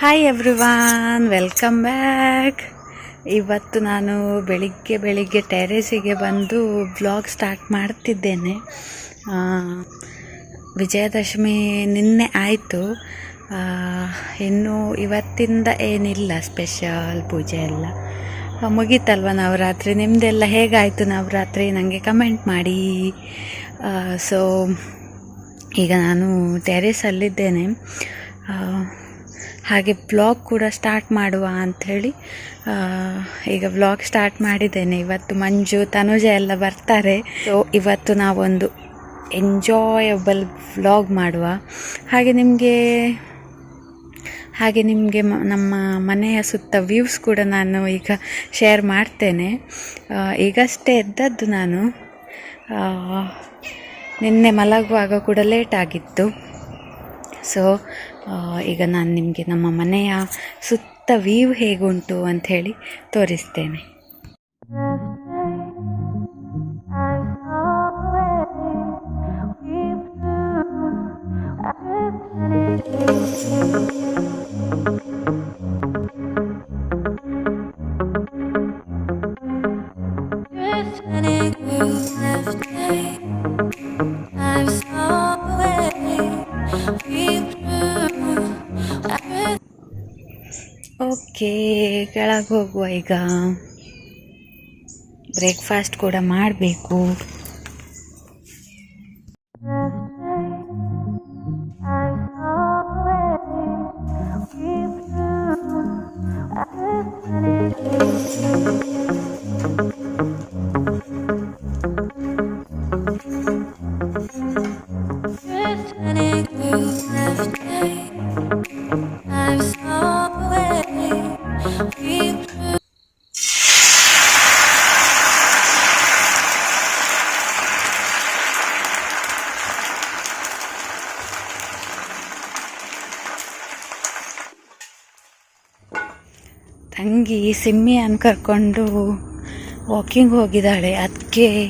Hi everyone welcome back ಇವತ್ತು ನಾನು ಬೆಳಿಗ್ಗೆ ಬೆಳಿಗ್ಗೆ ಟೆರೇಸಿಗೆ ಬಂದು ಬ್ಲಾಗ್ ಸ್ಟಾರ್ಟ್ ಮಾಡ್ತಿದ್ದೇನೆ. ವಿಜಯದಶಮಿ ನಿನ್ನೆ ಆಯಿತು. ಇನ್ನು ಇವತ್ತಿಂದ ಏನಿಲ್ಲ ಸ್ಪೆಷಲ್ ಪೂಜೆ ಎಲ್ಲ. ಮುಗೀತಲ್ವ ನವರಾತ್ರಿ? ನಿಮ್ಮದೆಲ್ಲ ಹೇಗಾಯಿತು ನವರಾತ್ರಿ? ನನಗೆ ಕಮೆಂಟ್ ಮಾಡಿ. ಸೊ ಈಗ ನಾನು ಟೆರೇಸಲ್ಲಿದ್ದೇನೆ ಹಾಗೆ ಬ್ಲಾಗ್ ಕೂಡ ಸ್ಟಾರ್ಟ್ ಮಾಡುವ ಅಂಥೇಳಿ ಈಗ ಬ್ಲಾಗ್ ಸ್ಟಾರ್ಟ್ ಮಾಡಿದ್ದೇನೆ. ಇವತ್ತು ಮಂಜು, ತನುಜ ಎಲ್ಲ ಬರ್ತಾರೆ. ಸೊ ಇವತ್ತು ನಾವೊಂದು ಎಂಜಾಯಬಲ್ ವ್ಲಾಗ್ ಮಾಡುವ. ಹಾಗೆ ನಿಮಗೆ ಹಾಗೆ ನಿಮಗೆ ನಮ್ಮ ಮನೆಯ ಸುತ್ತ ವ್ಯೂಸ್ ಕೂಡ ನಾನು ಈಗ ಶೇರ್ ಮಾಡ್ತೇನೆ. ಈಗಷ್ಟೇ ಎದ್ದದ್ದು ನಾನು ನಿನ್ನೆ ಮಲಗುವಾಗ ಕೂಡ ಲೇಟ್ ಆಗಿತ್ತು. ಸೊ ಈಗ ನಾನು ನಿಮಗೆ ನಮ್ಮ ಮನೆಯ ಸುತ್ತ ವ್ಯೂ ಹೇಗುಂಟು ಹೇಳಿ ತೋರಿಸ್ತೇನೆ. ಓಕೆ ಹೋಗುವ ಈಗ. ಬ್ರೇಕ್ಫಾಸ್ಟ್ ಕೂಡ ಮಾಡಬೇಕು. ತಂಗಿ ಸಿಮ್ಮಿಯನ್ನು ಕರ್ಕೊಂಡು ವಾಕಿಂಗ್ ಹೋಗಿದ್ದಾಳೆ. ಅದಕ್ಕೆ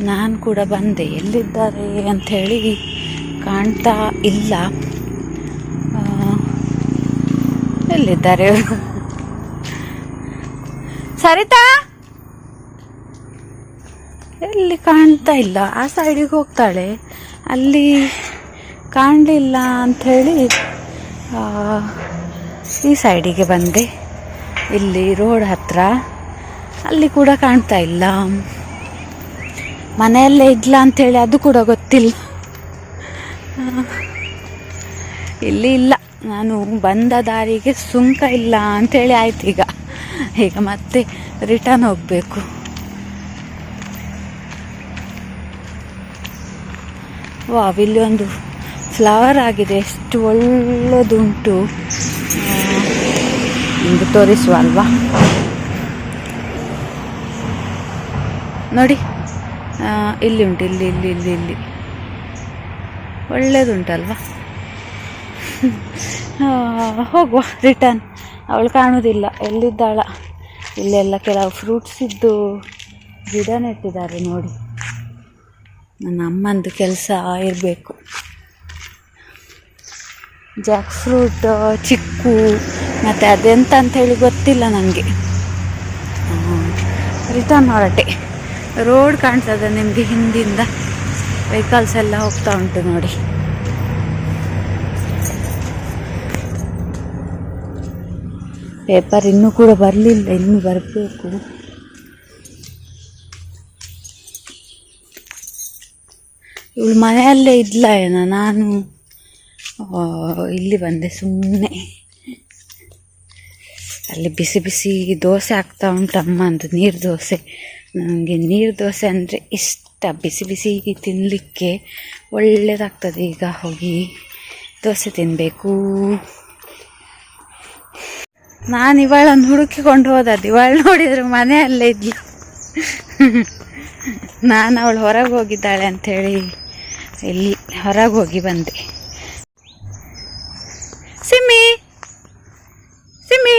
ನಾನು ಕೂಡ ಬಂದೆ. ಎಲ್ಲಿದ್ದಾರೆ ಅಂಥೇಳಿ ಕಾಣ್ತಾ ಇಲ್ಲ. ಎಲ್ಲಿದ್ದಾರೆ? ಸರಿತಾ? ಎಲ್ಲಿ ಕಾಣ್ತಾ ಇಲ್ಲ? ಆ ಸೈಡಿಗೆ ಹೋಗ್ತಾಳೆ. ಅಲ್ಲಿ ಕಾಣಲಿಲ್ಲ ಅಂಥೇಳಿ ಈ ಸೈಡಿಗೆ ಬಂದೆ. ಇಲ್ಲಿ ರೋಡ್ ಹತ್ರ, ಅಲ್ಲಿ ಕೂಡ ಕಾಣ್ತಾ ಇಲ್ಲ. ಮನೆಯಲ್ಲೇ ಇಲ್ಲ ಅಂಥೇಳಿ ಅದು ಕೂಡ ಗೊತ್ತಿಲ್ಲ. ಇಲ್ಲಿ ಇಲ್ಲ. ನಾನು ಬಂದ ದಾರಿಗೆ ಸುಂಕ ಇಲ್ಲ ಅಂಥೇಳಿ ಆಯ್ತು ಈಗ. ಈಗ ಮತ್ತೆ ರಿಟರ್ನ್ ಹೋಗಬೇಕು. ವಾವ್, ಇಲ್ಲಿ ಒಂದು ಫ್ಲವರ್ ಆಗಿದೆ. ಎಷ್ಟು ಒಳ್ಳೆದುಂಟು. ನಿಮಗೆ ತೋರಿಸುವ ಅಲ್ವಾ ನೋಡಿ ಇಲ್ಲಿ ಉಂಟು, ಇಲ್ಲಿ ಇಲ್ಲಿ ಇಲ್ಲಿ ಇಲ್ಲಿ. ಒಳ್ಳೇದುಂಟಲ್ವಾ? ಹೋಗುವ ರಿಟರ್ನ್ ಅವಳು ಕಾಣೋದಿಲ್ಲ, ಎಲ್ಲಿದ್ದಾಳ? ಇಲ್ಲೆಲ್ಲ ಕೆಲವು ಫ್ರೂಟ್ಸ್ ಇದ್ದು ಗಿಡ ನೆಟ್ಟಿದ್ದಾರೆ ನೋಡಿ. ನನ್ನ ಅಮ್ಮಂದು ಕೆಲಸ ಇರಬೇಕು. ಜಾಕ್ ಫ್ರೂಟ್ ಚಿಕ್ಕು ಮತ್ತು ಅದೆಂತ ಅಂಥೇಳಿ ಗೊತ್ತಿಲ್ಲ ನನಗೆ. ರಿಟರ್ನ್ ಹೊರಟೆ. ರೋಡ್ ಕಾಣಿಸ್ತದೆ ನಿಮಗೆ ಹಿಂದಿಂದ. ವೆಹಿಕಲ್ಸ್ ಎಲ್ಲ ಹೋಗ್ತಾ ಉಂಟು ನೋಡಿ. ಪೇಪರ್ ಇನ್ನೂ ಕೂಡ ಬರಲಿಲ್ಲ, ಇನ್ನೂ ಬರಬೇಕು. ಇವಳು ಮನೆಯಲ್ಲೇ ಇದ್ಲ ಏನೋ, ನಾನು ಇಲ್ಲಿ ಬಂದೆ ಸುಮ್ಮನೆ ಅಲ್ಲಿ ಬಿಸಿ ಬಿಸಿ ದೋಸೆ ಆಗ್ತಾ ಉಂಟು. ಅಮ್ಮಂದು ನೀರು ದೋಸೆ. ನನಗೆ ನೀರು ದೋಸೆ ಅಂದರೆ ಇಷ್ಟ. ಬಿಸಿ ಬಿಸಿ ತಿನ್ನಲಿಕ್ಕೆ ಒಳ್ಳೆಯದಾಗ್ತದೆ ಈಗ ಹೋಗಿ ದೋಸೆ ತಿನ್ನಬೇಕು ನಾನು ಇವಳನ್ನು ಹುಡುಕಿಕೊಂಡು ಹೋದದ್ದು. ಇವಳು ನೋಡಿದ್ರೆ ಮನೆಯಲ್ಲೇ ಇದ್ಲು. ನಾನು ಅವಳು ಹೊರಗೆ ಹೋಗಿದ್ದಾಳೆ ಅಂಥೇಳಿ ಇಲ್ಲಿ ಹೊರಗೆ ಹೋಗಿ ಬಂದೆ. ಸಿಮ್ಮಿ ಸಿಮ್ಮಿ.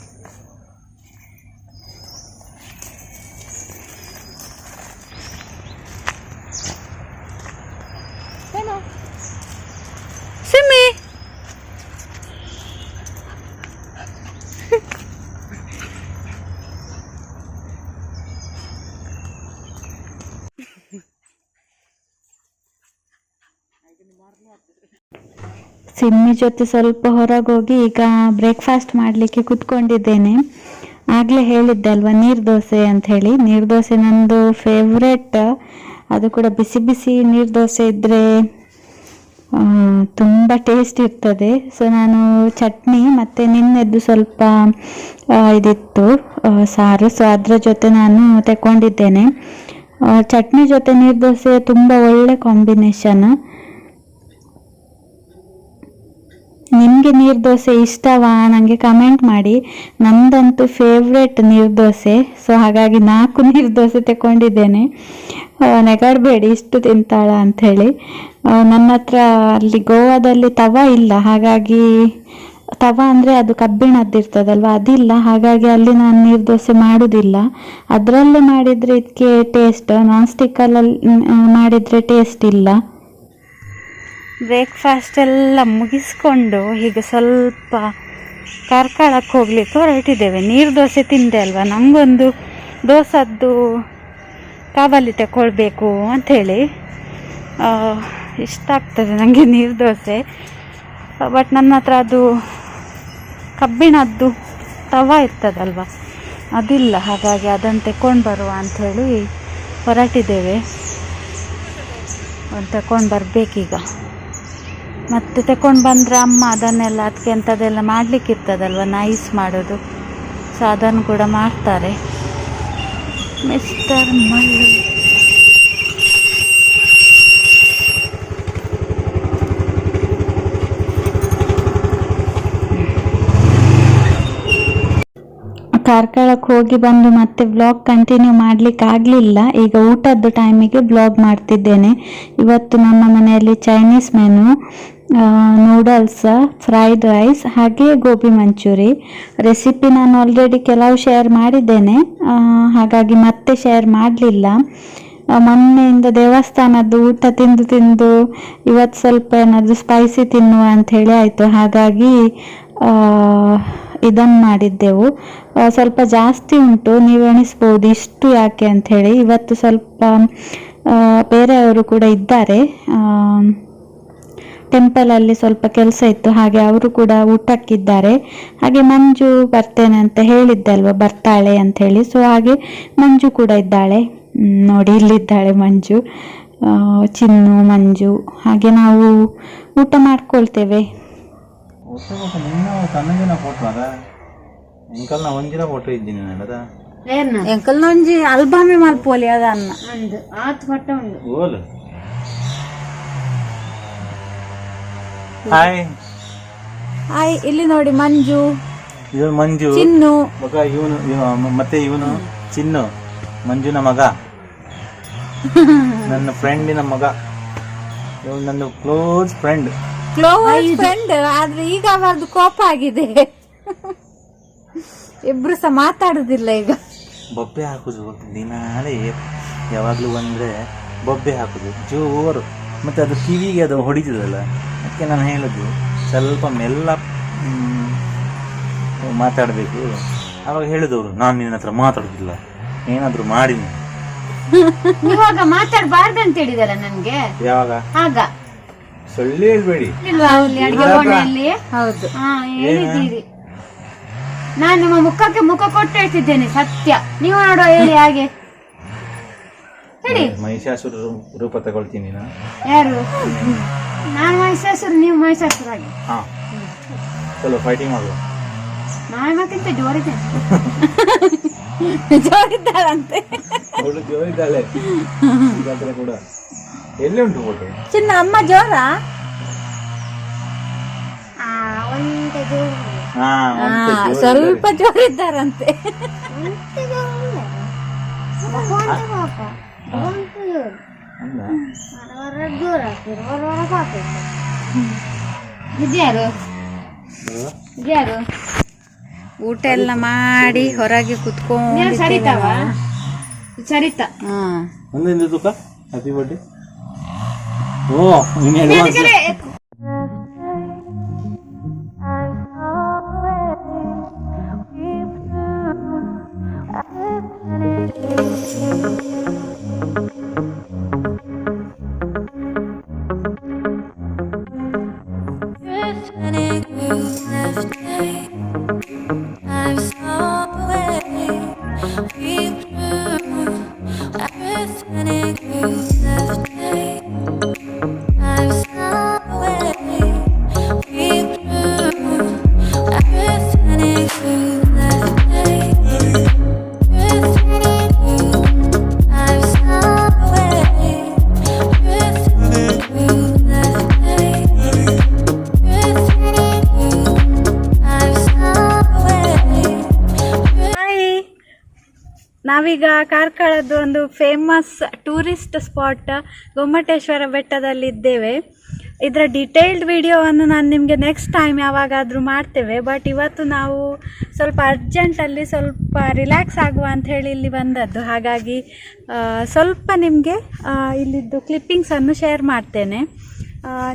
ಸಿಮ್ಮಿ ಜೊತೆ ಸ್ವಲ್ಪ ಹೊರಗೋಗಿ ಈಗ ಬ್ರೇಕ್ಫಾಸ್ಟ್ ಮಾಡಲಿಕ್ಕೆ ಕುತ್ಕೊಂಡಿದ್ದೇನೆ. ಆಗಲೇ ಹೇಳಿದ್ದೆ ಅಲ್ವಾ, ನೀರು ದೋಸೆ ಅಂತ ಹೇಳಿ. ನೀರು ದೋಸೆ ನಂದು ಫೇವ್ರೆಟ್ ಅದು ಕೂಡ ಬಿಸಿ ಬಿಸಿ ನೀರು ದೋಸೆ ಇದ್ದರೆ ತುಂಬ ಟೇಸ್ಟ್ ಇರ್ತದೆ. ಸೊ ನಾನು ಚಟ್ನಿ ಮತ್ತು ನಿನ್ನೆದ್ದು ಸ್ವಲ್ಪ ಇದಿತ್ತು ಸಾರು. ಸೊ ಅದರ ಜೊತೆ ನಾನು ತಗೊಂಡಿದ್ದೇನೆ ಚಟ್ನಿ ಜೊತೆ ನೀರು ದೋಸೆ ತುಂಬ ಒಳ್ಳೆ ಕಾಂಬಿನೇಷನ್ ನಿಮಗೆ ನೀರ್ದೋಸೆ ಇಷ್ಟವಾ? ನನಗೆ ಕಮೆಂಟ್ ಮಾಡಿ. ನಂದಂತೂ ಫೇವ್ರೆಟ್ ನೀರ್ದೋಸೆ ಸೊ ಹಾಗಾಗಿ ನಾಲ್ಕು ನೀರ್ದೋಸೆ ತಗೊಂಡಿದ್ದೇನೆ ನೆಗಾಡಬೇಡಿ, ಇಷ್ಟು ತಿಂತಾಳ ಅಂಥೇಳಿ. ನನ್ನ ಹತ್ರ ಅಲ್ಲಿ ಗೋವಾದಲ್ಲಿ ತವ ಇಲ್ಲ. ಹಾಗಾಗಿ ತವ ಅಂದರೆ ಅದು ಕಬ್ಬಿಣದ್ದಿರ್ತದಲ್ವ ಅದಿಲ್ಲ. ಹಾಗಾಗಿ ಅಲ್ಲಿ ನಾನು ನೀರು ದೋಸೆ ಮಾಡೋದಿಲ್ಲ. ಅದರಲ್ಲೇ ಮಾಡಿದರೆ ಇದಕ್ಕೆ ಟೇಸ್ಟ್ ನಾನ್ ಸ್ಟಿಕ್ಕಲ್ಲಿ ಮಾಡಿದರೆ ಟೇಸ್ಟ್ ಇಲ್ಲ. ಬ್ರೇಕ್ಫಾಸ್ಟ್ ಎಲ್ಲ ಮುಗಿಸ್ಕೊಂಡು ಈಗ ಸ್ವಲ್ಪ ಕಾರ್ಕಳಕ್ಕೆ ಹೋಗ್ಲಿಕ್ಕೆ ಹೊರಟಿದ್ದೇವೆ. ನೀರು ದೋಸೆ ತಿಂದೆ ಅಲ್ವಾ? ನಮಗೊಂದು ದೋಸದ್ದು ಕಾವಲಿ ತಗೊಳ್ಬೇಕು ಅಂಥೇಳಿ. ಇಷ್ಟ ಆಗ್ತದೆ ನನಗೆ ನೀರು ದೋಸೆ. ಬಟ್ ನನ್ನ ಹತ್ರ ಅದು ಕಬ್ಬಿಣದ್ದು ತವ ಇರ್ತದಲ್ವ? ಅದಿಲ್ಲ, ಹಾಗಾಗಿ ಅದನ್ನು ತಗೊಂಡು ಬರುವ ಅಂಥೇಳಿ ಹೊರಟಿದ್ದೇವೆ. ತಗೊಂಡು ಬರಬೇಕೀಗ. ಮತ್ತೆ ತಗೊಂಡು ಬಂದರೆ ಅಮ್ಮ ಅದನ್ನೆಲ್ಲ ಅದಕ್ಕೆ ಅಂಥದ್ದೆಲ್ಲ ಮಾಡಲಿಕ್ಕಿರ್ತದಲ್ವ? ನೈಸ್ ಮಾಡೋದು. ಸೊ ಅದನ್ನು ಕೂಡ ಮಾಡ್ತಾರೆ. ಮಿಸ್ಟರ್ ಮಲ್ಲು ಕಾರ್ಕಳಕ್ಕೆ ಹೋಗಿ ಬಂದು ಮತ್ತೆ ಬ್ಲಾಗ್ ಕಂಟಿನ್ಯೂ ಮಾಡ್ಲಿಕ್ಕೆ ಆಗಲಿಲ್ಲ ಈಗ ಊಟದ್ದು ಟೈಮಿಗೆ ಬ್ಲಾಗ್ ಮಾಡ್ತಿದ್ದೇನೆ. ಇವತ್ತು ನಮ್ಮ ಮನೆಯಲ್ಲಿ Chinese menu noodles fried rice ಹಾಗೆ ಗೋಬಿ ಮಂಚೂರಿ. ರೆಸಿಪಿ ನಾನು ಆಲ್ರೆಡಿ ಕೆಲವು ಶೇರ್ ಮಾಡಿದ್ದೇನೆ. ಹಾಗಾಗಿ ಮತ್ತೆ ಶೇರ್ ಮಾಡಲಿಲ್ಲ. ಮೊನ್ನೆಯಿಂದ ದೇವಸ್ಥಾನದ್ದು ಊಟ ತಿಂದು ತಿಂದು ಇವತ್ತು ಸ್ವಲ್ಪ ಏನಾದರೂ ಸ್ಪೈಸಿ ತಿನ್ನುವ ಹೇಳಿ ಆಯಿತು. ಹಾಗಾಗಿ ಇದನ್ನು ಮಾಡಿದ್ದೆವು. ಸ್ವಲ್ಪ ಜಾಸ್ತಿ ಉಂಟು. ನೀವು ಎಣಿಸ್ಬೋದು ಇಷ್ಟು ಯಾಕೆ ಅಂಥೇಳಿ ಇವತ್ತು ಸ್ವಲ್ಪ ಬೇರೆಯವರು ಕೂಡ ಇದ್ದಾರೆ. ಟೆಂಪಲಲ್ಲಿ ಸ್ವಲ್ಪ ಕೆಲಸ ಇತ್ತು ಹಾಗೆ ಅವರು ಕೂಡ ಊಟಕ್ಕಿದ್ದಾರೆ. ಹಾಗೆ ಮಂಜು ಬರ್ತೇನೆ ಅಂತ ಹೇಳಿದ್ದೆ ಅಲ್ವಾ ಬರ್ತಾಳೆ ಅಂತ ಹೇಳಿ. ಸೊ ಹಾಗೆ ಮಂಜು ಕೂಡ ಇದ್ದಾಳೆ. ನೋಡಿ ಇಲ್ಲಿದ್ದಾಳೆ ಮಂಜು. ಚಿನ್ನು ಮಂಜು ಹಾಗೆ ನಾವು ಊಟ ಮಾಡ್ಕೊಳ್ತೇವೆ. ಹೊಸ ಆತ್ ಮಟ್ಟ ಕಣ್ಣಗಿನ ಹಾಯ್ ಹಾಯ್ ಇಲ್ಲಿ ನೋಡಿ ಮಂಜು. ಇದು ಮಂಜು. ಚಿನ್ನು. ಮಗ ಇವನು ಮತ್ತೆ ಇವನು ಚಿನ್ನು. ಮಂಜುನ ಮಗ. ನನ್ನ ಫ್ರೆಂಡಿನ ಮಗ. ಇವನು ನನ್ನ ಕ್ಲೋಸ್ ಫ್ರೆಂಡ್ ಕ್ಲೋಸ್ ಫ್ರೆಂಡ್ ಆದ್ರೆ ಈಗ ಅವರದ್ದು ಕೋಪ ಆಗಿದೆ. ಇಬ್ರು ಸಹ ಮಾತಾಡುದಿಲ್ಲ ಈಗ. ಬೊಬ್ಬೆ ಹಾಕುದು ದಿನಾಲೇ. ಯಾವಾಗ್ಲೂ ಬಂದ್ರೆ ಬೊಬ್ಬೆ ಹಾಕುದು ಜೋರು. ಮತ್ತೆ ಅದು ಕಿವಿಗೆ ಅದು ಹೊಡಿತದಲ್ಲ. ಅದಕ್ಕೆ ನಾನು ಹೇಳೋದು ಸ್ವಲ್ಪ ಮೆಲ್ಲ ಮಾತಾಡಬೇಕು. ಆವಾಗ ಹೇಳಿದವರು ನಾನು ನಿನ್ನ ಹತ್ರ ಮಾತಾಡೋದಿಲ್ಲ. ಏನಾದರೂ ಮಾಡಿ ಇವಾಗ ಮಾತಾಡಬಾರ್ದು ಅಂತ ಹೇಳಿದಾರ ನನ್ಗೆ? ಯಾವಾಗ? ಆಗ. ಸೊಳ್ಳೆ ಹೇಳ್ಬೇಡಿ. ಹೌದು. ಹೇಳಿದ್ದೀರಿ. ನಾನು ನಿಮ್ಮ ಮುಖಕ್ಕೆ ಮುಖ ಕೊಟ್ಟು ಹೇಳ್ತಿದ್ದೇನೆ ಸತ್ಯ. ನೀವು ನೋಡುವ ಹೇಳಿ ಹಾಗೆ. ಹೇಳಿ. ಮಹಿಷಾಸುರ ರೂಪ ತಗೊಳ್ತೀನಿ ನಾನು. ಯಾರು? ನಾನು ಮಹಿಷಾಸುರ ನೀವು ಮಹಿಷಾಸುರಾಗಿ ಹಾಂ. ಚಲೋ ಫೈಟಿಂಗ್ ಮಾಡುವ. ನಾನು ಮಾತಿಂತ ಜೋರಿದ್ದೇನೆ ಜೋರಿದ್ದಾಳಂತೆ ಅವಳು ಜೋರಿದ್ದಾಳೆ ಕೂಡ. ಎಲ್ಲಿ ಉಂಟು ಫೋಟೋ ಚಿನ್ನ ಅಮ್ಮ ಜೋರ? ಹಾ ಸ್ವಲ್ಪ ಜೋರಿದ್ದಾರಂತೆ ಊಟ ಎಲ್ಲ ಮಾಡಿ ಹೊರಗೆ ಕುತ್ಕೊಂಡು ಸರಿತಾವ? ಸರಿತಾ? ಹಾ. ಒಂದೊಂದು ತೂಕ ಹ್ಯಾಪಿ ಬರ್ಡೇ ಓ ನೀನು ಅಡ್ವಾನ್ಸ್ ಹಾಯ್ ನಾವೀಗ ಕಾರ್ಕಳದ್ದು ಒಂದು ಫೇಮಸ್ ಟೂರಿಸ್ಟ್ ಸ್ಪಾಟ್ ಗೊಮ್ಮಟೇಶ್ವರ ಬೆಟ್ಟದಲ್ಲಿದ್ದೇವೆ. ಇದರ ಡಿಟೇಲ್ಡ್ ವಿಡಿಯೋವನ್ನು ನಾನು ನಿಮಗೆ ನೆಕ್ಸ್ಟ್ ಟೈಮ್ ಯಾವಾಗಾದರೂ ಮಾಡ್ತೇವೆ. ಬಟ್ ಇವತ್ತು ನಾವು ಸ್ವಲ್ಪ ಅರ್ಜೆಂಟಲ್ಲಿ ಸ್ವಲ್ಪ ರಿಲ್ಯಾಕ್ಸ್ ಆಗುವ ಅಂತ ಹೇಳಿ ಇಲ್ಲಿ ಬಂದದ್ದು. ಹಾಗಾಗಿ ಸ್ವಲ್ಪ ನಿಮಗೆ ಇಲ್ಲಿದ್ದು ಕ್ಲಿಪ್ಪಿಂಗ್ಸನ್ನು ಶೇರ್ ಮಾಡ್ತೇನೆ.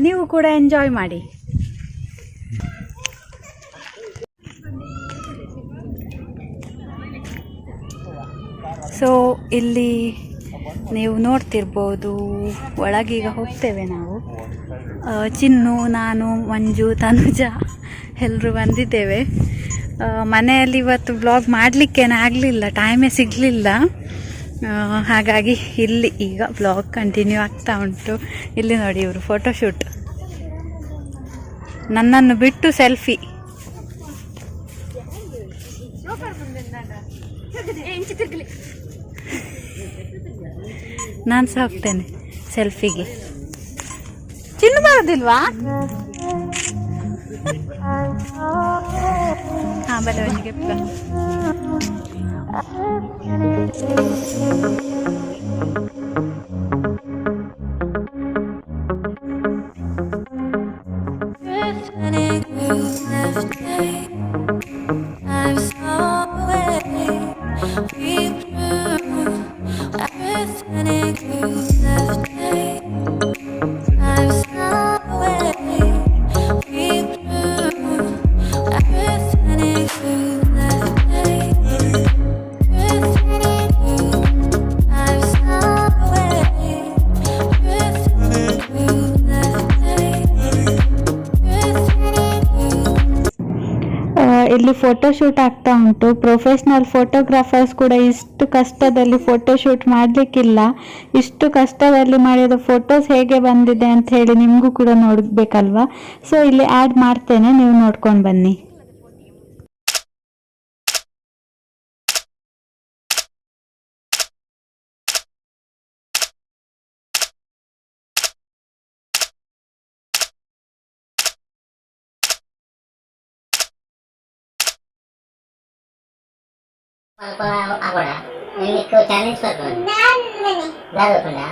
ನೀವು ಕೂಡ ಎಂಜಾಯ್ ಮಾಡಿ. ಸೊ ಇಲ್ಲಿ ನೀವು ನೋಡ್ತಿರ್ಬೋದು ಒಳಗೀಗ ಹೋಗ್ತೇವೆ ನಾವು. ಚಿನ್ನು, ನಾನು, ಮಂಜು, ತನುಜ ಎಲ್ಲರೂ ಬಂದಿದ್ದೇವೆ. ಮನೆಯಲ್ಲಿ ಇವತ್ತು ಬ್ಲಾಗ್ ಮಾಡಲಿಕ್ಕೇನೆ ಆಗಲಿಲ್ಲ ಟೈಮೇ ಸಿಗಲಿಲ್ಲ. ಹಾಗಾಗಿ ಇಲ್ಲಿ ಈಗ ಬ್ಲಾಗ್ ಕಂಟಿನ್ಯೂ ಆಗ್ತಾ ಉಂಟು. ಇಲ್ಲಿ ನೋಡಿ ಇವರು ಫೋಟೋಶೂಟ್ ನನ್ನನ್ನು ಬಿಟ್ಟು ಸೆಲ್ಫಿ ನಾನು ಸಹ ಹೋಗ್ತೇನೆ ಸೆಲ್ಫಿಗೆ ಚಿನ್ನು ಬರೋದಿಲ್ವಾ ಹಾಂ ಬಲೆ ಅವನಿಗೆ ಇಲ್ಲಿ ಫೋಟೋಶೂಟ್ ಆಗ್ತಾ ಉಂಟು. ಪ್ರೊಫೆಷ್ನಲ್ ಫೋಟೋಗ್ರಾಫರ್ಸ್ ಕೂಡ ಇಷ್ಟು ಕಷ್ಟದಲ್ಲಿ ಫೋಟೋಶೂಟ್ ಮಾಡಲಿಕ್ಕಿಲ್ಲ. ಇಷ್ಟು ಕಷ್ಟದಲ್ಲಿ ಮಾಡಿದ ಫೋಟೋಸ್ ಹೇಗೆ ಬಂದಿದೆ ಅಂತ ಹೇಳಿ ನಿಮಗೂ ಕೂಡ ನೋಡಬೇಕಲ್ವಾ? ಸೊ ಇಲ್ಲಿ ಆ್ಯಡ್ ಮಾಡ್ತೇನೆ. ನೀವು ನೋಡ್ಕೊಂಡು ಬನ್ನಿ. అక్కడ నీకు ఛాలెంజ్ జరుగుతుందా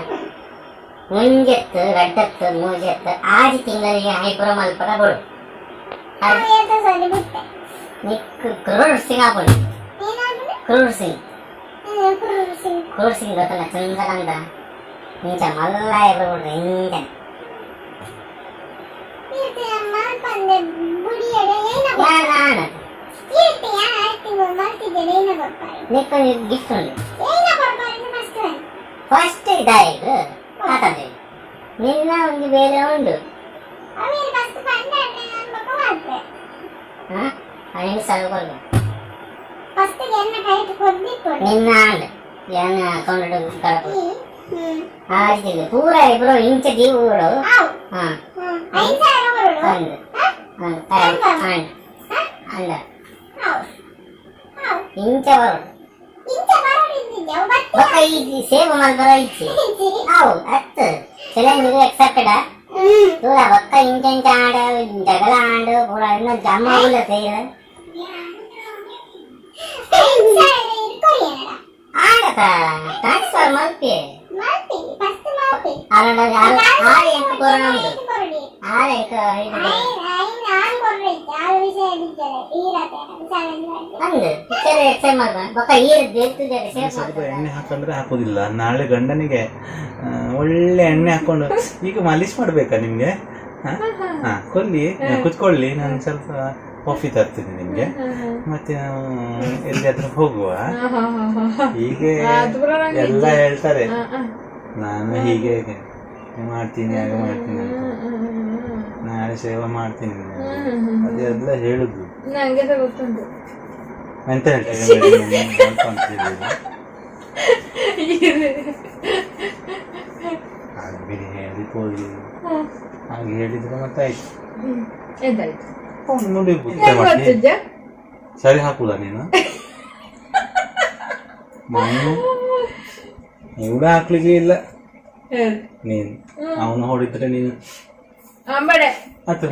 ಮುಂಜೆತ್ತು ಗಡ್ಡತ್ತು ಮೂಜೆತ್ತು ಆರು ತಿಂಗಳಿಗೆ ಹೈಪುರ ಮಲ್ಪರ ಬಿಡು ಕ್ರೂರ್ ಸಿಂಗ್ ಹಾಕೊಂಡು ಕ್ರೂರ್ ಸಿಂಗ್ ಕ್ರೂರ್ ಸಿಂಗ್ ಗೊತ್ತಲ್ಲ ಚಂದಗಂಧ ಇಂಚ ಮಲ್ಲ ಇಬ್ರು ಬಿಡ್ರಿ ಹಿಂಗೆ ಯಾರ ಆಣ ಇವನ್ ಮಾಡ್ತಿದ್ದೇನೆ ಗಿಫ್ಟ್ ಫಸ್ಟ್ ಇದ್ದಾರೆ ಇದು ಮಾತಾಡಿ ನಿನ್ನ ಒಂದು ಬೇರೆ ಉಂಡು ಫಸ್ಟ್ ಹಾ ಅವನಿಗೆ ಸಲಗೊಳ್ಳು ಫಸ್ಟ್ ನಿನ್ನ ಆಂಡ್ ಎನ್ನ ಅಕೌಂಟ್ ಕಳಕು. ಆಯ್ತು ಪೂರ ಇಬ್ರು ಇಂಚ ಜೀವಗಳು ಹಾ ಐದು ಸಾವಿರ ಬರೋಳು ಅಂದ ಅಂದ ಇಂಚ ಬರೋಡು ಬೊಕ್ಕ ಈ ಸೇವ್ ಮಲ್ಬರ ಇಚ್ಚಿ ಅವು ಅತ್ತು ಚಲಂಜಿಗೆ ಎಕ್ಸೆಪ್ಟೆಡ್ ದೂರ ಬೊಕ್ಕ ಇಂಚ ಇಂಚ ಆಡ ಜಗಳ ಆಂಡು ಪೂರ ಇನ್ನು ಜಮ್ಮ ಇಲ್ಲ ಸೇರ ಆಡಕ ಟ್ರಾನ್ಸ್ಫರ್ ಮಲ್ಪಿ ಆರಡ ಆರು ಆರು ಎಂಟು ಕೊರೋನಾ ಉಂಟು ಆರು ಎಂಟು ಎಣ್ಣೆ ಹಾಕಂದ್ರೆ ಹಾಕೋದಿಲ್ಲ. ನಾಳೆ ಗಂಡನಿಗೆ ಒಳ್ಳೆ ಎಣ್ಣೆ ಹಾಕೊಂಡು ಈಗ ಮಾಲಿಶ್ ಮಾಡ್ಬೇಕಾ ನಿಮ್ಗೆ? ಹಾ? ಹಾ, ಕೊಲ್ಲಿ ಕುತ್ಕೊಳ್ಳಿ ನಾನು ಸ್ವಲ್ಪ ಕಾಫಿ ತರ್ತೀನಿ ನಿಮ್ಗೆ. ಮತ್ತೆ ಎಲ್ಲಿ ಎಲ್ಲಿಯಾದ್ರೂ ಹೋಗುವ. ಹೀಗೆ ಎಲ್ಲ ಹೇಳ್ತಾರೆ. ನಾನು ಹೀಗೆ ಮಾಡ್ತೀನಿ ಹಾಗೆ ಮಾಡ್ತೀನಿ ಅಂತ. ನಾಳೆ ಸೇವೆ ಮಾಡ್ತೀನಿ ಅದೇ ಅದೆಲ್ಲ ಹೇಳುದು ನಂಗೆ ಸಹ ಗೊತ್ತುಂಟು. ಎಂತ ಹೇಳ್ತಾರೆ ಹಾಗೆ ಬಿಡಿ ಹೇಳಿ ಹೋಗಿ. ಹಾಗೆ ಹೇಳಿದ್ರೆ ಮತ್ತೆ ಆಯ್ತು ನೋಡಿ ಸರಿ ಹಾಕುದ ನೀನು? ಮಣ್ಣು ಇವಡ ಹಾಕ್ಲಿಕ್ಕೆ ಇಲ್ಲ. ನೀನು. ಅವನು ಹೊಡಿದ್ರೆ ನೀನು. ಮತ್ತೆ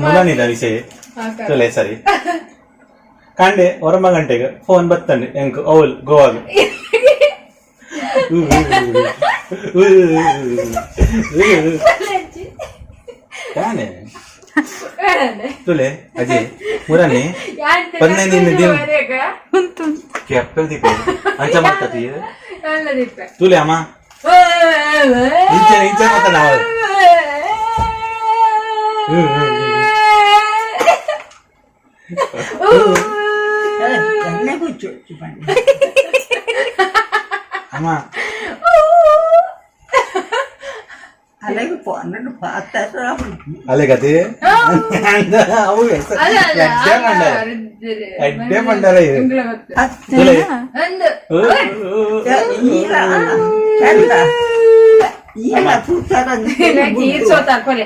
ಅಮ್ಮ ವಿಷಯ. ಚಲೇ ಸರಿ. ಕಂಡೆ ಹೊರಮ ಗಂಟೆಗೆ ಫೋನ್ ಬತ್ತಂಡೆ ಎಂಕ್ ಅವಲ್ ಗೋವಾಗ. ಯಾನೆ? ತುಲೆ ಅಜಿ ಮುರನಿ ಪನ್ನೆ ನಿನ್ನ ದಿನ? ಕೆಪ್ಪಲ್ ದಿಕ್ಕ ಅಂಚ ಮಾಡ್ತೀಯ ತುಲೆ ಅಮ್ಮ. ಇಂಚೆ ಇಂಚೆ అలాగే పన్నెండు అలాగే అదే అడ్డే పండాలి ಇದು ತುಲೆ ಕೊಲೆ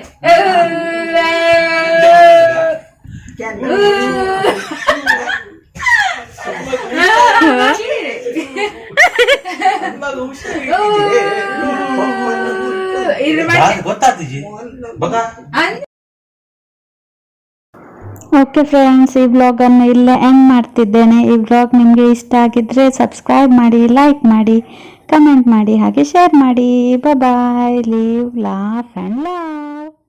ಇದು ಗೊತ್ತಾಗ್ತಿಜಿ ಬಗ ಓಕೆ ಫ್ರೆಂಡ್ಸ್ ಈ ವ್ಲಾಗನ್ನು ಇಲ್ಲೇ ಎಂಡ್ ಮಾಡ್ತಿದ್ದೇನೆ. ಈ ವ್ಲಾಗ್ ನಿಮಗೆ ಇಷ್ಟ ಆಗಿದ್ರೆ ಸಬ್ಸ್ಕ್ರೈಬ್ ಮಾಡಿ ಲೈಕ್ ಮಾಡಿ. ಕಮೆಂಟ್ ಮಾಡಿ ಹಾಗೆ ಶೇರ್ ಮಾಡಿ. Bye live laugh and love